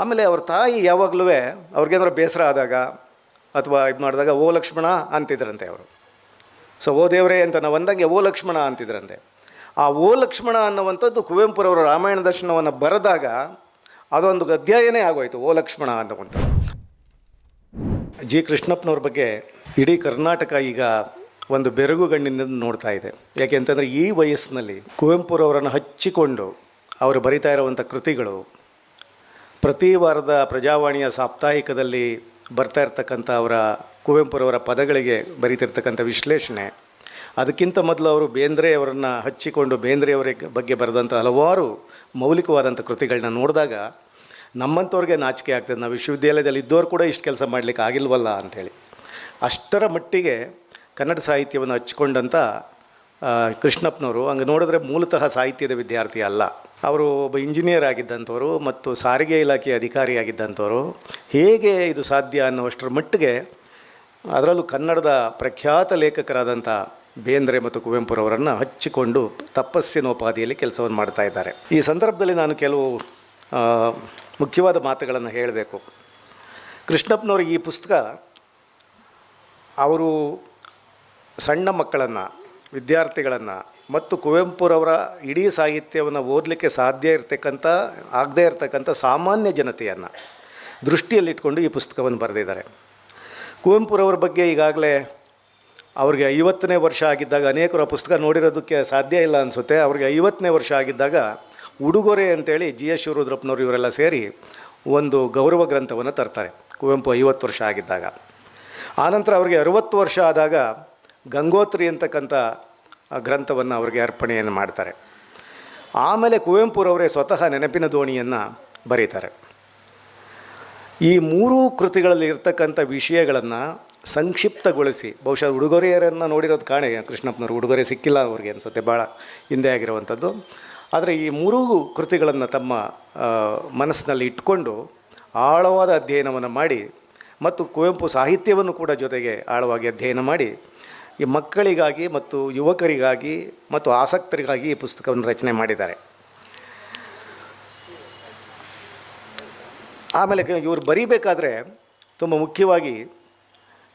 ಆಮೇಲೆ ಅವ್ರ ತಾಯಿ ಯಾವಾಗಲೂ ಅವ್ರಿಗೇನಾದ್ರು ಬೇಸರ ಆದಾಗ ಅಥವಾ ಇದು ಮಾಡಿದಾಗ, ಓ ಲಕ್ಷ್ಮಣ ಅಂತಿದ್ರಂತೆ ಅವರು. ಸೊ ಓ ದೇವರೇ ಅಂತ ನಾವು ಅಂದಂಗೆ ಓ ಲಕ್ಷ್ಮಣ ಅಂತಿದ್ರಂತೆ. ಆ ಓ ಲಕ್ಷ್ಮಣ ಅನ್ನುವಂಥದ್ದು ಕುವೆಂಪುರವರು ರಾಮಾಯಣ ದರ್ಶನವನ್ನು ಬರೆದಾಗ ಅದೊಂದು ಅಧ್ಯಾಯನೇ ಆಗೋಯಿತು, ಓ ಲಕ್ಷ್ಮಣ ಅನ್ನುವಂಥದ್ದು. ಜಿ. ಕೃಷ್ಣಪ್ಪನವ್ರ ಬಗ್ಗೆ ಇಡೀ ಕರ್ನಾಟಕ ಈಗ ಒಂದು ಬೆರಗುಗಣ್ಣಿನಿಂದ ನೋಡ್ತಾ ಇದೆ. ಯಾಕೆ ಅಂತಂದರೆ ಈ ವಯಸ್ಸಿನಲ್ಲಿ ಕುವೆಂಪುರವರನ್ನು ಹಚ್ಚಿಕೊಂಡು ಅವರು ಬರಿತಾ ಇರುವಂಥ ಕೃತಿಗಳು ಪ್ರತಿ ವಾರದ ಪ್ರಜಾವಾಣಿಯ ಸಾಪ್ತಾಹಿಕದಲ್ಲಿ ಬರ್ತಾ ಇರ್ತಕ್ಕಂಥ ಅವರ ಕುವೆಂಪುರವರ ಪದಗಳಿಗೆ ಬರೀತಿರ್ತಕ್ಕಂಥ ವಿಶ್ಲೇಷಣೆ. ಅದಕ್ಕಿಂತ ಮೊದಲು ಅವರು ಬೇಂದ್ರೆಯವರನ್ನು ಹಚ್ಚಿಕೊಂಡು ಬೇಂದ್ರೆಯವರ ಬಗ್ಗೆ ಬರೆದಂಥ ಹಲವಾರು ಮೌಲಿಕವಾದಂಥ ಕೃತಿಗಳನ್ನ ನೋಡಿದಾಗ ನಮ್ಮಂಥವ್ರಿಗೆ ನಾಚಿಕೆ ಆಗ್ತದೆ. ನಾವು ವಿಶ್ವವಿದ್ಯಾಲಯದಲ್ಲಿ ಇದ್ದವರು ಕೂಡ ಇಷ್ಟು ಕೆಲಸ ಮಾಡಲಿಕ್ಕೆ ಆಗಿಲ್ವಲ್ಲ ಅಂಥೇಳಿ. ಅಷ್ಟರ ಮಟ್ಟಿಗೆ ಕನ್ನಡ ಸಾಹಿತ್ಯವನ್ನು ಹಚ್ಕೊಂಡಂಥ ಆ, ಕೃಷ್ಣಪ್ಪನವರು, ಹಂಗೆ ನೋಡಿದ್ರೆ ಮೂಲತಃ ಸಾಹಿತ್ಯದ ವಿದ್ಯಾರ್ಥಿ ಅಲ್ಲ. ಅವರು ಒಬ್ಬ ಇಂಜಿನಿಯರ್ ಆಗಿದ್ದಂಥವರು ಮತ್ತು ಸಾರಿಗೆ ಇಲಾಖೆಯ ಅಧಿಕಾರಿಯಾಗಿದ್ದಂಥವರು ಹೇಗೆ ಇದು ಸಾಧ್ಯ ಅನ್ನುವಷ್ಟರ ಮಟ್ಟಿಗೆ ಅದರಲ್ಲೂ ಕನ್ನಡದ ಪ್ರಖ್ಯಾತ ಲೇಖಕರಾದಂಥ ಬೇಂದ್ರೆ ಮತ್ತು ಕುವೆಂಪುರವರನ್ನು ಹಚ್ಚಿಕೊಂಡು ತಪಸ್ಸಿನೋಪಾದಿಯಲ್ಲಿ ಕೆಲಸವನ್ನು ಮಾಡ್ತಾ ಇದ್ದಾರೆ. ಈ ಸಂದರ್ಭದಲ್ಲಿ ನಾನು ಕೆಲವು ಮುಖ್ಯವಾದ ಮಾತುಗಳನ್ನು ಹೇಳಬೇಕು. ಕೃಷ್ಣಪ್ಪನವ್ರಿಗೆ ಈ ಪುಸ್ತಕ, ಅವರು ಸಣ್ಣ ಮಕ್ಕಳನ್ನು ವಿದ್ಯಾರ್ಥಿಗಳನ್ನು ಮತ್ತು ಕುವೆಂಪುರವರ ಇಡೀ ಸಾಹಿತ್ಯವನ್ನು ಓದಲಿಕ್ಕೆ ಸಾಧ್ಯ ಇರತಕ್ಕಂಥ, ಆಗದೇ ಇರತಕ್ಕಂಥ ಸಾಮಾನ್ಯ ಜನತೆಯನ್ನು ದೃಷ್ಟಿಯಲ್ಲಿಟ್ಕೊಂಡು ಈ ಪುಸ್ತಕವನ್ನು ಬರೆದಿದ್ದಾರೆ. ಕುವೆಂಪುರವ್ರ ಬಗ್ಗೆ ಈಗಾಗಲೇ ಅವ್ರಿಗೆ ಐವತ್ತನೇ ವರ್ಷ ಆಗಿದ್ದಾಗ, ಅನೇಕರು ಆ ಪುಸ್ತಕ ನೋಡಿರೋದಕ್ಕೆ ಸಾಧ್ಯ ಇಲ್ಲ ಅನಿಸುತ್ತೆ. ಅವ್ರಿಗೆ ಐವತ್ತನೇ ವರ್ಷ ಆಗಿದ್ದಾಗ ಉಡುಗೊರೆ ಅಂತೇಳಿ ಜಿ ಎಸ್ ಶಿವರುದ್ರಪ್ಪನವರು ಇವರೆಲ್ಲ ಸೇರಿ ಒಂದು ಗೌರವ ಗ್ರಂಥವನ್ನು ತರ್ತಾರೆ. ಕುವೆಂಪು ಐವತ್ತು ವರ್ಷ ಆಗಿದ್ದಾಗ. ಆನಂತರ ಅವರಿಗೆ ಅರುವತ್ತು ವರ್ಷ ಆದಾಗ ಗಂಗೋತ್ರಿ ಅಂತಕ್ಕಂಥ ಗ್ರಂಥವನ್ನು ಅವರಿಗೆ ಅರ್ಪಣೆಯನ್ನು ಮಾಡ್ತಾರೆ. ಆಮೇಲೆ ಕುವೆಂಪುರವರೇ ಸ್ವತಃ ನೆನಪಿನ ದೋಣಿಯನ್ನು ಬರೀತಾರೆ. ಈ ಮೂರೂ ಕೃತಿಗಳಲ್ಲಿ ಇರ್ತಕ್ಕಂಥ ವಿಷಯಗಳನ್ನು ಸಂಕ್ಷಿಪ್ತಗೊಳಿಸಿ, ಬಹುಶಃ ಉಡುಗೊರೆಯರನ್ನು ನೋಡಿರೋದು ಕಾಣೆ, ಕೃಷ್ಣಪ್ಪನವರು ಉಡುಗೊರೆ ಸಿಕ್ಕಿಲ್ಲ ಅವ್ರಿಗೆ ಅನಿಸುತ್ತೆ ಭಾಳ ಹಿಂದೆ ಆಗಿರುವಂಥದ್ದು. ಆದರೆ ಈ ಮೂರೂ ಕೃತಿಗಳನ್ನು ತಮ್ಮ ಮನಸ್ಸಿನಲ್ಲಿ ಇಟ್ಕೊಂಡು ಆಳವಾದ ಅಧ್ಯಯನವನ್ನು ಮಾಡಿ ಮತ್ತು ಕುವೆಂಪು ಸಾಹಿತ್ಯವನ್ನು ಕೂಡ ಜೊತೆಗೆ ಆಳವಾಗಿ ಅಧ್ಯಯನ ಮಾಡಿ ಈ ಮಕ್ಕಳಿಗಾಗಿ ಮತ್ತು ಯುವಕರಿಗಾಗಿ ಮತ್ತು ಆಸಕ್ತರಿಗಾಗಿ ಈ ಪುಸ್ತಕವನ್ನು ರಚನೆ ಮಾಡಿದ್ದಾರೆ. ಆಮೇಲೆ ಇವರು ಬರೀಬೇಕಾದ್ರೆ ತುಂಬ ಮುಖ್ಯವಾಗಿ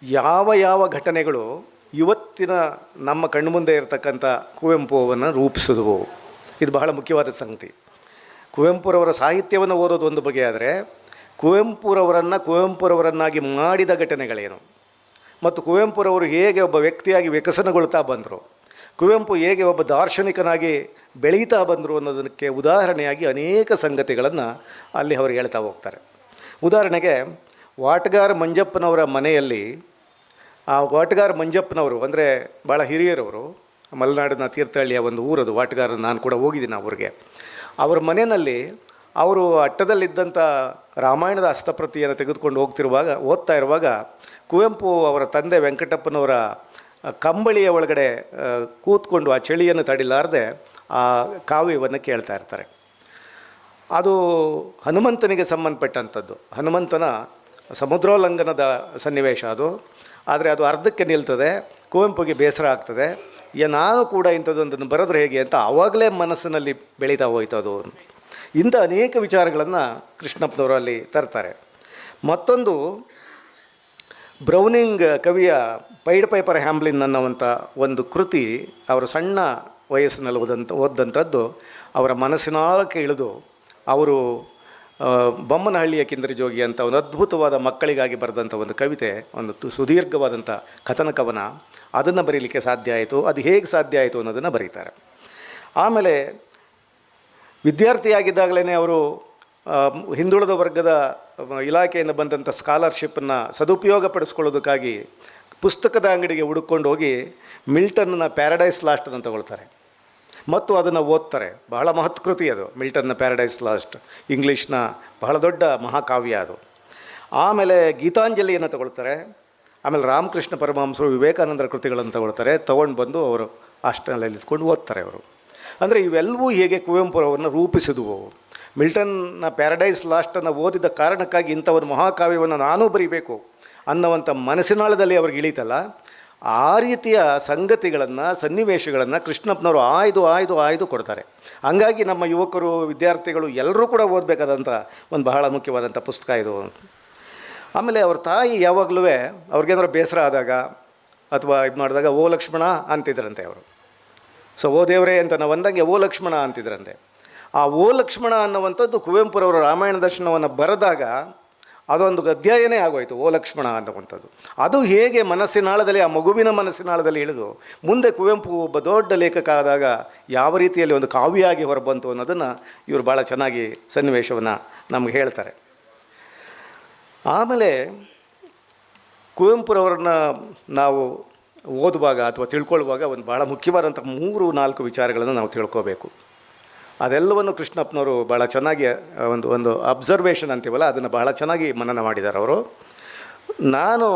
ಯಾವ ಯಾವ ಘಟನೆಗಳು ಇವತ್ತಿನ ನಮ್ಮ ಕಣ್ಮುಂದೆ ಇರತಕ್ಕಂಥ ಕುವೆಂಪುವನ್ನು ರೂಪಿಸಿದವು. ಇದು ಬಹಳ ಮುಖ್ಯವಾದ ಸಂಗತಿ. ಕುವೆಂಪುರವರ ಸಾಹಿತ್ಯವನ್ನು ಓದೋದು ಒಂದು ಬಗೆಯಾದರೆ ಕುವೆಂಪುರವರನ್ನು ಕುವೆಂಪುರವರನ್ನಾಗಿ ಮಾಡಿದ ಘಟನೆಗಳೇನು? ಮತ್ತು ಕುವೆಂಪುರವರು ಹೇಗೆ ಒಬ್ಬ ವ್ಯಕ್ತಿಯಾಗಿ ವಿಕಸನಗೊಳ್ತಾ ಬಂದರು, ಕುವೆಂಪು ಹೇಗೆ ಒಬ್ಬ ದಾರ್ಶನಿಕನಾಗಿ ಬೆಳೀತಾ ಬಂದರು ಅನ್ನೋದಕ್ಕೆ ಉದಾಹರಣೆಯಾಗಿ ಅನೇಕ ಸಂಗತಿಗಳನ್ನು ಅಲ್ಲಿ ಅವರು ಹೇಳ್ತಾ ಹೋಗ್ತಾರೆ. ಉದಾಹರಣೆಗೆ, ವಾಟಗಾರ ಮಂಜಪ್ಪನವರ ಮನೆಯಲ್ಲಿ, ಆ ವಾಟಗಾರ ಮಂಜಪ್ಪನವರು, ಅಂದರೆ ಭಾಳ ಹಿರಿಯರವರು, ಮಲೆನಾಡಿನ ತೀರ್ಥಹಳ್ಳಿಯ ಒಂದು ಊರದು ವಾಟಗಾರ ನಾನು ಕೂಡ ಹೋಗಿದ್ದೀನಿ ಅವ್ರಿಗೆ ಅವರ ಮನೆಯಲ್ಲಿ ಅವರು ಅಟ್ಟದಲ್ಲಿದ್ದಂಥ ರಾಮಾಯಣದ ಹಸ್ತಪ್ರತಿಯನ್ನು ತೆಗೆದುಕೊಂಡು ಹೋಗ್ತಿರುವಾಗ, ಓದ್ತಾ ಇರುವಾಗ ಕುವೆಂಪು ಅವರ ತಂದೆ ವೆಂಕಟಪ್ಪನವರ ಕಂಬಳಿಯ ಒಳಗಡೆ ಕೂತ್ಕೊಂಡು ಆ ಚಳಿಯನ್ನು ತಡಿಲಾರದೆ ಆ ಕಾವ್ಯವನ್ನು ಕೇಳ್ತಾ ಇರ್ತಾರೆ. ಅದು ಹನುಮಂತನಿಗೆ ಸಂಬಂಧಪಟ್ಟಂಥದ್ದು. ಹನುಮಂತನ ಸಮುದ್ರೋಲ್ಲಂಘನದ ಸನ್ನಿವೇಶ ಅದು. ಆದರೆ ಅದು ಅರ್ಧಕ್ಕೆ ನಿಲ್ತದೆ, ಕುವೆಂಪುಗೆ ಬೇಸರ ಆಗ್ತದೆ. ನಾನು ಕೂಡ ಇಂಥದ್ದೊಂದನ್ನು ಬರೆದ್ರೆ ಹೇಗೆ ಅಂತ ಆವಾಗಲೇ ಮನಸ್ಸಿನಲ್ಲಿ ಬೆಳೀತಾ ಹೋಯ್ತು ಅದು. ಇಂಥ ಅನೇಕ ವಿಚಾರಗಳನ್ನು ಕೃಷ್ಣಪ್ಪನವರು ಅಲ್ಲಿ ತರ್ತಾರೆ. ಮತ್ತೊಂದು ಬ್ರೌನಿಂಗ್ ಕವಿಯ ಪೈಡ್ ಪೈಪರ್ ಹ್ಯಾಂಬ್ಲಿನ್ ಅನ್ನುವಂಥ ಒಂದು ಕೃತಿ ಅವರು ಸಣ್ಣ ವಯಸ್ಸಿನಲ್ಲಿ ಓದಂಥ ಓದಂಥದ್ದು ಅವರ ಮನಸ್ಸಿನಾಳಕ್ಕೆ ಇಳಿದು ಅವರು ಬೊಮ್ಮನಹಳ್ಳಿಯ ಕಿಂದರಿ ಜೋಗಿ ಅಂತ ಒಂದು ಅದ್ಭುತವಾದ ಮಕ್ಕಳಿಗಾಗಿ ಬರೆದಂಥ ಒಂದು ಕವಿತೆ, ಒಂದು ಸುದೀರ್ಘವಾದಂಥ ಕಥನ ಕವನ. ಅದನ್ನು ಬರೀಲಿಕ್ಕೆ ಸಾಧ್ಯ ಆಯಿತು. ಅದು ಹೇಗೆ ಸಾಧ್ಯ ಆಯಿತು ಅನ್ನೋದನ್ನು ಬರೀತಾರೆ. ಆಮೇಲೆ ವಿದ್ಯಾರ್ಥಿಯಾಗಿದ್ದಾಗಲೇ ಅವರು ಹಿಂದುಳಿದ ವರ್ಗದ ಇಲಾಖೆಯಿಂದ ಬಂದಂಥ ಸ್ಕಾಲರ್ಶಿಪ್ಪನ್ನು ಸದುಪಯೋಗ ಪಡಿಸ್ಕೊಳ್ಳೋದಕ್ಕಾಗಿ ಪುಸ್ತಕದ ಅಂಗಡಿಗೆ ಹುಡುಕೊಂಡು ಹೋಗಿ ಮಿಲ್ಟನ್ನ ಪ್ಯಾರಡೈಸ್ ಲಾಸ್ಟ್ ಅಂತ ತಗೊಳ್ತಾರೆ. ಮತ್ತು ಅದನ್ನು ಓದ್ತಾರೆ. ಬಹಳ ಮಹತ್ಕೃತಿ ಅದು, ಮಿಲ್ಟನ್ನ ಪ್ಯಾರಡೈಸ್ ಲಾಸ್ಟ್. ಇಂಗ್ಲೀಷ್ನ ಬಹಳ ದೊಡ್ಡ ಮಹಾಕಾವ್ಯ ಅದು. ಆಮೇಲೆ ಗೀತಾಂಜಲಿಯನ್ನು ತಗೊಳ್ತಾರೆ. ಆಮೇಲೆ ರಾಮಕೃಷ್ಣ ಪರಮಹಂಸರು ವಿವೇಕಾನಂದರ ಕೃತಿಗಳನ್ನು ತಗೊಳ್ತಾರೆ. ತೊಗೊಂಡು ಬಂದು ಅವರು ಹಾಸ್ಟೆಲಲ್ಲಿ ಇದ್ಕೊಂಡು ಓದ್ತಾರೆ ಅವರು. ಅಂದರೆ ಇವೆಲ್ಲವೂ ಹೇಗೆ ಕುವೆಂಪುರವನ್ನು ರೂಪಿಸಿದುವು. ಮಿಲ್ಟನ್ನ ಪ್ಯಾರಡೈಸ್ ಲಾಸ್ಟನ್ನು ಓದಿದ ಕಾರಣಕ್ಕಾಗಿ ಇಂಥ ಒಂದು ಮಹಾಕಾವ್ಯವನ್ನು ನಾನೂ ಬರೀಬೇಕು ಅನ್ನುವಂಥ ಮನಸ್ಸಿನಾಳದಲ್ಲಿ ಅವ್ರಿಗೆ ಇಳೀತಲ್ಲ, ಆ ರೀತಿಯ ಸಂಗತಿಗಳನ್ನು, ಸನ್ನಿವೇಶಗಳನ್ನು ಕೃಷ್ಣಪ್ಪನವರು ಆಯ್ದು ಆಯ್ದು ಆಯ್ದು ಕೊಡ್ತಾರೆ. ಹಂಗಾಗಿ ನಮ್ಮ ಯುವಕರು, ವಿದ್ಯಾರ್ಥಿಗಳು ಎಲ್ಲರೂ ಕೂಡ ಓದಬೇಕಾದಂಥ ಒಂದು ಬಹಳ ಮುಖ್ಯವಾದಂಥ ಪುಸ್ತಕ ಇದು. ಆಮೇಲೆ ಅವ್ರ ತಾಯಿ ಯಾವಾಗಲೂ ಅವ್ರಿಗೇನಾದ್ರು ಬೇಸರ ಆದಾಗ ಅಥವಾ ಇದು ಮಾಡಿದಾಗ ಓ ಲಕ್ಷ್ಮಣ ಅಂತಿದ್ರಂತೆ ಅವರು. ಸೊ, ಓ ದೇವರೇ ಅಂತ ನಾವು ಅಂದಂಗೆ ಓ ಲಕ್ಷ್ಮಣ ಅಂತಿದ್ರಂತೆ. ಆ ಓ ಲಕ್ಷ್ಮಣ ಅನ್ನುವಂಥದ್ದು ಕುವೆಂಪುರವರು ರಾಮಾಯಣ ದರ್ಶನವನ್ನು ಬರೆದಾಗ ಅದೊಂದು ಅಧ್ಯಾಯನೇ ಆಗೋಯಿತು, ಓ ಲಕ್ಷ್ಮಣ ಅನ್ನುವಂಥದ್ದು. ಅದು ಹೇಗೆ ಮನಸ್ಸಿನಾಳದಲ್ಲಿ, ಆ ಮಗುವಿನ ಮನಸ್ಸಿನಾಳದಲ್ಲಿ ಇಳಿದು ಮುಂದೆ ಕುವೆಂಪು ಒಬ್ಬ ದೊಡ್ಡ ಲೇಖಕ ಆದಾಗ ಯಾವ ರೀತಿಯಲ್ಲಿ ಒಂದು ಕಾವ್ಯಾಗಿ ಹೊರಬಂತು ಅನ್ನೋದನ್ನು ಇವರು ಭಾಳ ಚೆನ್ನಾಗಿ ಸನ್ನಿವೇಶವನ್ನು ನಮ್ಗೆ ಹೇಳ್ತಾರೆ. ಆಮೇಲೆ ಕುವೆಂಪುರವ್ರನ್ನ ನಾವು ಓದುವಾಗ ಅಥವಾ ತಿಳ್ಕೊಳ್ಳುವಾಗ ಒಂದು ಭಾಳ ಮುಖ್ಯವಾದಂಥ ಮೂರು ನಾಲ್ಕು ವಿಚಾರಗಳನ್ನು ನಾವು ತಿಳ್ಕೋಬೇಕು. ಅದೆಲ್ಲವನ್ನು ಕೃಷ್ಣಪ್ಪನವರು ಭಾಳ ಚೆನ್ನಾಗಿ ಒಂದು ಒಂದು ಅಬ್ಸರ್ವೇಷನ್ ಅಂತೀವಲ್ಲ, ಅದನ್ನು ಬಹಳ ಚೆನ್ನಾಗಿ ಮನನ ಮಾಡಿದ್ದಾರೆ ಅವರು. ನಾನು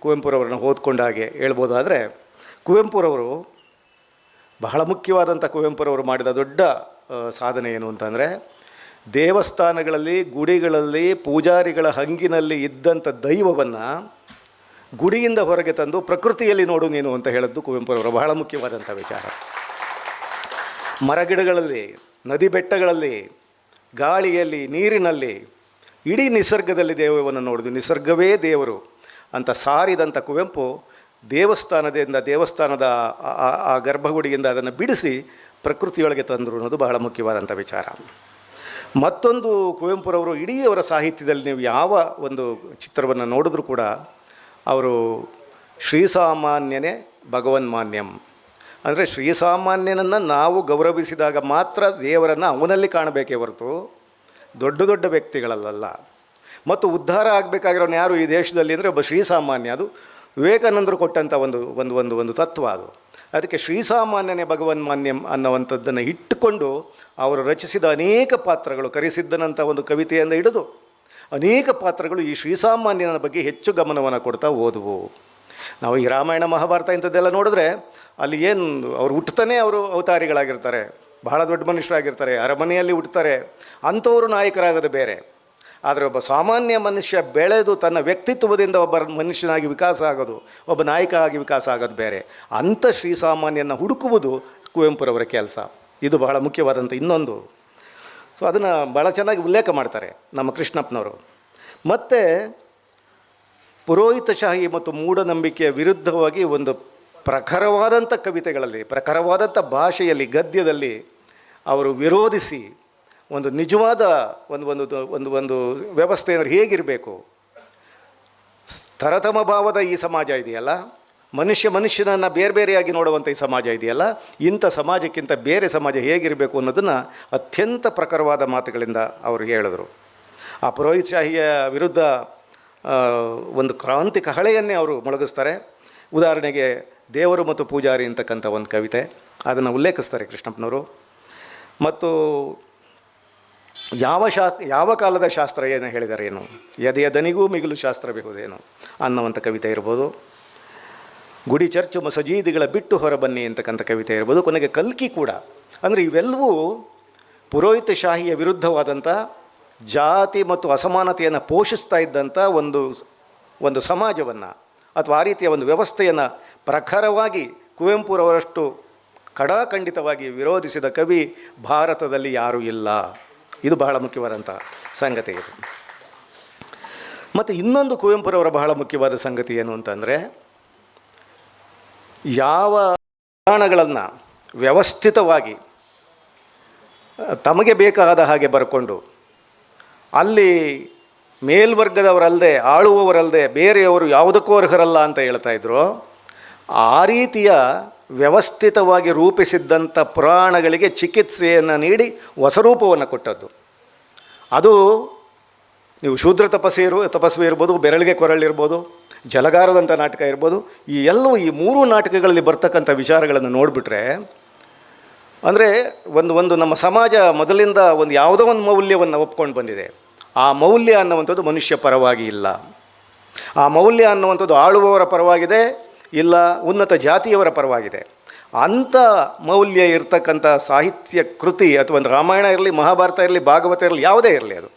ಕುವೆಂಪುರವ್ರನ್ನ ಓದ್ಕೊಂಡಾಗೆ ಹೇಳ್ಬೋದಾದರೆ, ಕುವೆಂಪುರವರು ಬಹಳ ಮುಖ್ಯವಾದಂಥ ಕುವೆಂಪುರವರು ಮಾಡಿದ ದೊಡ್ಡ ಸಾಧನೆ ಏನು ಅಂತಂದರೆ, ದೇವಸ್ಥಾನಗಳಲ್ಲಿ, ಗುಡಿಗಳಲ್ಲಿ, ಪೂಜಾರಿಗಳ ಹಂಗಿನಲ್ಲಿ ಇದ್ದಂಥ ದೈವವನ್ನು ಗುಡಿಯಿಂದ ಹೊರಗೆ ತಂದು ಪ್ರಕೃತಿಯಲ್ಲಿ ನೋಡು ನೀನು ಅಂತ ಹೇಳಿದ್ದು ಕುವೆಂಪುರವರ. ಬಹಳ ಮುಖ್ಯವಾದಂಥ ವಿಚಾರ. ಮರಗಿಡಗಳಲ್ಲಿ, ನದಿ ಬೆಟ್ಟಗಳಲ್ಲಿ, ಗಾಳಿಯಲ್ಲಿ, ನೀರಿನಲ್ಲಿ, ಇಡೀ ನಿಸರ್ಗದಲ್ಲಿ ದೇವವನ್ನು ನೋಡಿದ್ವಿ. ನಿಸರ್ಗವೇ ದೇವರು ಅಂತ ಸಾರಿದಂಥ ಕುವೆಂಪು ದೇವಸ್ಥಾನದಿಂದ, ದೇವಸ್ಥಾನದ ಆ- ಗರ್ಭಗುಡಿಯಿಂದ ಅದನ್ನು ಬಿಡಿಸಿ ಪ್ರಕೃತಿಯೊಳಗೆ ತಂದರು ಅನ್ನೋದು ಬಹಳ ಮುಖ್ಯವಾದಂಥ ವಿಚಾರ. ಮತ್ತೊಂದು ಕುವೆಂಪುರವರು ಇಡೀ ಅವರ ಸಾಹಿತ್ಯದಲ್ಲಿ ನೀವು ಯಾವ ಒಂದು ಚಿತ್ರವನ್ನು ನೋಡಿದ್ರೂ ಕೂಡ ಅವರು ಶ್ರೀಸಾಮಾನ್ಯನೇ ಭಗವನ್ಮಾನ್ಯಂ. ಅಂದರೆ ಶ್ರೀಸಾಮಾನ್ಯನನ್ನು ನಾವು ಗೌರವಿಸಿದಾಗ ಮಾತ್ರ ದೇವರನ್ನು ಅವನಲ್ಲಿ ಕಾಣಬೇಕೇ ಹೊರತು ದೊಡ್ಡ ದೊಡ್ಡ ವ್ಯಕ್ತಿಗಳಲ್ಲ ಮತ್ತು ಉದ್ಧಾರ ಆಗಬೇಕಾಗಿರೋನು ಯಾರು ಈ ದೇಶದಲ್ಲಿ ಅಂದರೆ ಒಬ್ಬ ಶ್ರೀಸಾಮಾನ್ಯ. ಅದು ವಿವೇಕಾನಂದರು ಕೊಟ್ಟಂಥ ಒಂದು ಒಂದು ಒಂದು ಒಂದು ತತ್ವ ಅದು. ಅದಕ್ಕೆ ಶ್ರೀಸಾಮಾನ್ಯನೇ ಭಗವನ್ಮಾನ್ಯಂ ಅನ್ನುವಂಥದ್ದನ್ನು ಇಟ್ಟುಕೊಂಡು ಅವರು ರಚಿಸಿದ ಅನೇಕ ಪಾತ್ರಗಳು ಕರೆಸಿದ್ದನಂಥ ಒಂದು ಕವಿತೆಯನ್ನು ಹಿಡಿದು ಅನೇಕ ಪಾತ್ರಗಳು ಈ ಶ್ರೀಸಾಮಾನ್ಯನ ಬಗ್ಗೆ ಹೆಚ್ಚು ಗಮನವನ್ನು ಕೊಡ್ತಾ ಓದುವು ನಾವು ಈ ರಾಮಾಯಣ ಮಹಾಭಾರತ ಇಂಥದ್ದೆಲ್ಲ ನೋಡಿದ್ರೆ ಅಲ್ಲಿ ಏನು ಅವ್ರು ಹುಟ್ಟತಾನೆ ಅವರು ಅವತಾರಿಗಳಾಗಿರ್ತಾರೆ, ಬಹಳ ದೊಡ್ಡ ಮನುಷ್ಯರಾಗಿರ್ತಾರೆ, ಅರಮನೆಯಲ್ಲಿ ಹುಟ್ಟುತ್ತಾರೆ, ಅಂಥವರು ನಾಯಕರಾಗೋದು ಬೇರೆ. ಆದರೆ ಒಬ್ಬ ಸಾಮಾನ್ಯ ಮನುಷ್ಯ ಬೆಳೆದು ತನ್ನ ವ್ಯಕ್ತಿತ್ವದಿಂದ ಒಬ್ಬ ಮನುಷ್ಯನಾಗಿ ವಿಕಾಸ ಆಗೋದು, ಒಬ್ಬ ನಾಯಕ ಆಗಿ ವಿಕಾಸ ಆಗೋದು ಬೇರೆ. ಅಂಥ ಶ್ರೀಸಾಮಾನ್ಯನ ಹುಡುಕುವುದು ಕುವೆಂಪುರವರ ಕೆಲಸ. ಇದು ಬಹಳ ಮುಖ್ಯವಾದಂಥ ಇನ್ನೊಂದು. ಸೊ ಅದನ್ನು ಭಾಳ ಚೆನ್ನಾಗಿ ಉಲ್ಲೇಖ ಮಾಡ್ತಾರೆ ನಮ್ಮ ಕೃಷ್ಣಪ್ಪನವರು. ಮತ್ತು ಪುರೋಹಿತಶಾಹಿ ಮತ್ತು ಮೂಢನಂಬಿಕೆಯ ವಿರುದ್ಧವಾಗಿ ಒಂದು ಪ್ರಖರವಾದಂಥ ಕವಿತೆಗಳಲ್ಲಿ ಪ್ರಖರವಾದಂಥ ಭಾಷೆಯಲ್ಲಿ ಗದ್ಯದಲ್ಲಿ ಅವರು ವಿರೋಧಿಸಿ ಒಂದು ನಿಜವಾದ ಒಂದು ಒಂದು ಒಂದು ಒಂದು ವ್ಯವಸ್ಥೆ ಅಂದರೆ ಹೇಗಿರಬೇಕು? ತರತಮ ಭಾವದ ಈ ಸಮಾಜ ಇದೆಯಲ್ಲ? ಮನುಷ್ಯ ಮನುಷ್ಯನನ್ನು ಬೇರೆ ಬೇರೆಯಾಗಿ ನೋಡುವಂಥ ಈ ಸಮಾಜ ಇದೆಯಲ್ಲ? ಇಂಥ ಸಮಾಜಕ್ಕಿಂತ ಬೇರೆ ಸಮಾಜ ಹೇಗಿರಬೇಕು ಅನ್ನೋದನ್ನು ಅತ್ಯಂತ ಪ್ರಖರವಾದ ಮಾತುಗಳಿಂದ ಅವರು ಹೇಳಿದರು. ಆ ಪುರೋಹಿತಶಾಹಿಯ ವಿರುದ್ಧ ಆ, ಒಂದು ಕ್ರಾಂತಿ ಕಹಳೆಯನ್ನೇ ಅವರು ಮೊಳಗಿಸ್ತಾರೆ. ಉದಾಹರಣೆಗೆ ದೇವರು ಮತ್ತು ಪೂಜಾರಿ ಅಂತಕ್ಕಂಥ ಒಂದು ಕವಿತೆ, ಅದನ್ನು ಉಲ್ಲೇಖಿಸ್ತಾರೆ ಕೃಷ್ಣಪ್ಪನವರು. ಮತ್ತು ಯಾವ ಶಾ, ಯಾವ ಕಾಲದ ಶಾಸ್ತ್ರ ಏನು ಹೇಳಿದ್ದಾರೆ ಏನು ಎದೆಯ ದನಿಗೂ ಮಿಗಿಲು ಶಾಸ್ತ್ರಬೇಕುದೇನು ಅನ್ನುವಂಥ ಕವಿತೆ ಇರ್ಬೋದು. ಗುಡಿ ಚರ್ಚು ಮಸಜೀದಿಗಳ ಬಿಟ್ಟು ಹೊರಬನ್ನಿ ಅಂತಕ್ಕಂಥ ಕವಿತೆ ಇರ್ಬೋದು. ಕೊನೆಗೆ ಕಲ್ಕಿ ಕೂಡ. ಅಂದರೆ ಇವೆಲ್ಲವೂ ಪುರೋಹಿತಶಾಹಿಯ ವಿರುದ್ಧವಾದಂಥ ಜಾತಿ ಮತ್ತು ಅಸಮಾನತೆಯನ್ನು ಪೋಷಿಸ್ತಾ ಇದ್ದಂಥ ಒಂದು ಒಂದು ಸಮಾಜವನ್ನು ಅಥವಾ ಆ ರೀತಿಯ ಒಂದು ವ್ಯವಸ್ಥೆಯನ್ನು ಪ್ರಖರವಾಗಿ ಕುವೆಂಪುರವರಷ್ಟು ಕಡಾಖಂಡಿತವಾಗಿ ವಿರೋಧಿಸಿದ ಕವಿ ಭಾರತದಲ್ಲಿ ಯಾರೂ ಇಲ್ಲ. ಇದು ಬಹಳ ಮುಖ್ಯವಾದಂಥ ಸಂಗತಿ ಇದು. ಮತ್ತು ಇನ್ನೊಂದು ಕುವೆಂಪುರವರ ಬಹಳ ಮುಖ್ಯವಾದ ಸಂಗತಿ ಏನು ಅಂತಂದರೆ, ಯಾವ ಪುರಾಣಗಳನ್ನು ವ್ಯವಸ್ಥಿತವಾಗಿ ತಮಗೆ ಬೇಕಾದ ಹಾಗೆ ಬರ್ಕೊಂಡು ಅಲ್ಲಿ ಮೇಲ್ವರ್ಗದವರಲ್ಲದೆ, ಆಳುವವರಲ್ಲದೆ ಬೇರೆಯವರು ಯಾವುದಕ್ಕೂ ಅರ್ಹರಲ್ಲ ಅಂತ ಹೇಳ್ತಾ ಇದ್ರು. ಆ ರೀತಿಯ ವ್ಯವಸ್ಥಿತವಾಗಿ ರೂಪಿಸಿದ್ದಂಥ ಪುರಾಣಗಳಿಗೆ ಚಿಕಿತ್ಸೆಯನ್ನು ನೀಡಿ ಹೊಸರೂಪವನ್ನು ಕೊಟ್ಟದ್ದು. ಅದು ನೀವು ಶೂದ್ರ ತಪಸ್ವಿ ಇರು ತಪಸ್ವಿ ಇರ್ಬೋದು, ಬೆರಳಿಗೆ ಕೊರಳಿರ್ಬೋದು ಜಲಗಾರದಂಥ ನಾಟಕ ಇರ್ಬೋದು, ಈ ಎಲ್ಲವೂ ಈ ಮೂರು ನಾಟಕಗಳಲ್ಲಿ ಬರ್ತಕ್ಕಂಥ ವಿಚಾರಗಳನ್ನು ನೋಡಿಬಿಟ್ರೆ, ಅಂದರೆ ಒಂದು ಒಂದು ನಮ್ಮ ಸಮಾಜ ಮೊದಲಿಂದ ಒಂದು ಯಾವುದೋ ಒಂದು ಮೌಲ್ಯವನ್ನು ಒಪ್ಕೊಂಡು ಬಂದಿದೆ. ಆ ಮೌಲ್ಯ ಅನ್ನುವಂಥದ್ದು ಮನುಷ್ಯ ಪರವಾಗಿ ಇಲ್ಲ. ಆ ಮೌಲ್ಯ ಅನ್ನುವಂಥದ್ದು ಆಳುವವರ ಪರವಾಗಿದೆ, ಇಲ್ಲ ಉನ್ನತ ಜಾತಿಯವರ ಪರವಾಗಿದೆ. ಅಂಥ ಮೌಲ್ಯ ಇರ್ತಕ್ಕಂಥ ಸಾಹಿತ್ಯ ಕೃತಿ ಅಥವಾ ಒಂದು ರಾಮಾಯಣ ಇರಲಿ, ಮಹಾಭಾರತ ಇರಲಿ, ಭಾಗವತ ಇರಲಿ, ಯಾವುದೇ ಇರಲಿ ಅದು.